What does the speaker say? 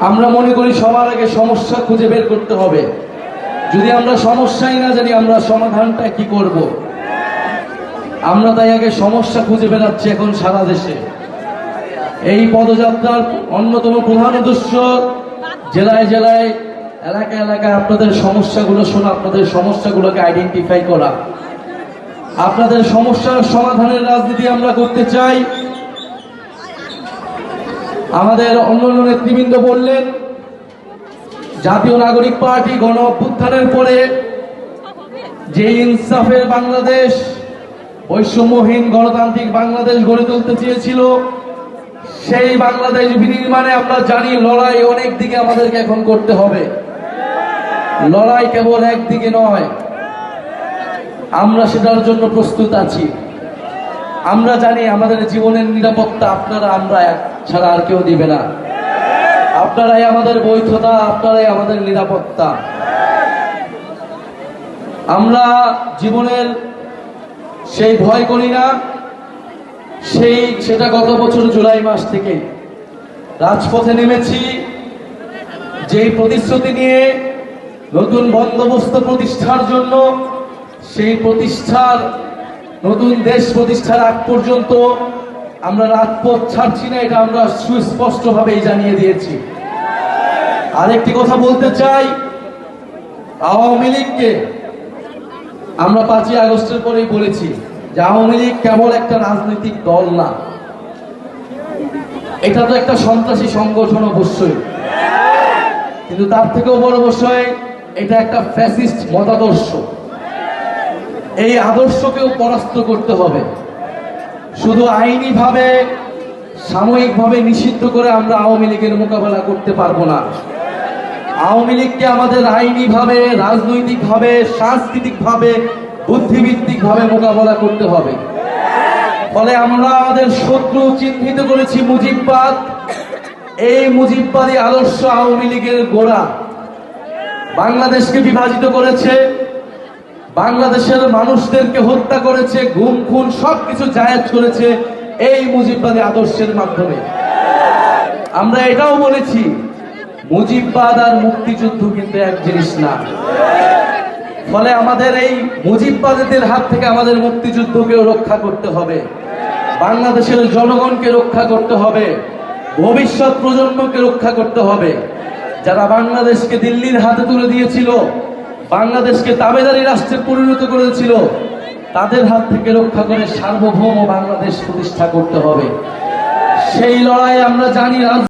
আমরা মনে করি সবার আগে সমস্যা খুঁজে বের করতে হবে। যদি আমরা সমস্যাই না জানি, আমরা সমাধানটা কি করব? আমরা তাই আগে সমস্যা খুঁজে বেড়াচ্ছি এখন সারা দেশে। এই পদযাত্রার অন্যতম প্রধান উদ্দেশ্য জেলায় জেলায় এলাকা এলাকায় আপনাদের সমস্যাগুলো শোনা, আপনাদের সমস্যাগুলোকে আইডেন্টিফাই করা। আপনাদের সমস্যার সমাধানের রাজনীতি আমরা করতে চাই। আমাদের অন্যান্য নেতৃবৃন্দ বললেন, জাতীয় নাগরিক পার্টি গণ অভ্যুত্থানের পরে যে ইনসাফের বাংলাদেশ, বৈষম্যহীন গণতান্ত্রিক বাংলাদেশ গড়ে তুলতে চেয়েছিল, সেই বাংলাদেশ বিনির্মাণে আমরা জানি লড়াই অনেক দিকে আমাদেরকে এখন করতে হবে। লড়াই কেবল একদিকে নয়, আমরা সেটার জন্য প্রস্তুত আছি। আমরা জানি আমাদের জীবনের নিরাপত্তা আপনারা, আমরা এক। ছাড়া আর কেউ দিবে না। আপনারাই আমাদের বৈধতা, আপনারাই আমাদের নিরাপত্তা। আমরা জীবনের সেই ভয় করি না, সেই সেটা গত বছর জুলাই মাস থেকে রাজপথে নেমেছি, যেই প্রতিশ্রুতি নিয়ে নতুন বন্দোবস্ত প্রতিষ্ঠার জন্য, সেই প্রতিষ্ঠার নতুন দেশ প্রতিষ্ঠার আগ পর্যন্ত আমরা রাজপথ ছাড়ছি না, এটা আমরা সুস্পষ্টভাবেই জানিয়ে দিয়েছি। আরেকটি কথা বলতে চাই, আওয়ামী লীগকে আমরা পাঁচই আগস্টের পরেই বলেছি যে আওয়ামী লীগ কেবল একটা রাজনৈতিক দল না। এটা তো একটা সন্ত্রাসী সংগঠন অবশ্যই। কিন্তু তার থেকেও বড় বিষয়, এটা একটা ফ্যাসিস্ট মতাদর্শ। এই আদর্শকেও পরাস্ত করতে হবে। শুধু আইনিভাবে, সাময়িকভাবে নিষিদ্ধ করে আমরা আওয়ামী লীগের মোকাবেলা করতে পারব না। আওয়ামী লীগকে আমাদের আইনিভাবে, রাজনৈতিকভাবে, সাংস্কৃতিকভাবে বুদ্ধিভিত্তিকভাবে মোকাবেলা করতে হবে। ফলে আমরা আমাদের শত্রু চিহ্নিত করেছি মুজিববাদ। এই মুজিববাদী আদর্শ আওয়ামী লীগের গোড়া। বাংলাদেশকে বিভাজিত করেছে বাংলাদেশের মানুষদেরকে হত্যা করেছে, গুম, খুন, সবকিছু জায়েজ করেছে এই মুজিববাদী আদর্শের মাধ্যমে। আমরা এটাও বলেছি, মুজিববাদ আর মুক্তিযুদ্ধ কিন্তু এক জিনিস না। ফলে আমাদের এই মুজিববাদীদের হাত থেকে আমাদের মুক্তিযুদ্ধকেও রক্ষা করতে হবে, বাংলাদেশের জনগণকে রক্ষা করতে হবে, ভবিষ্যৎ প্রজন্মকে রক্ষা করতে হবে। যারা বাংলাদেশকে দিল্লির হাতে তুলে দিয়েছিল বাংলাদেশকে তাবেদারি রাষ্ট্রে পরিণত করেছিল। তাদের হাত থেকে রক্ষা করে সার্বভৌম বাংলাদেশ প্রতিষ্ঠা করতে হবে। সেই লড়াই আমরা জানি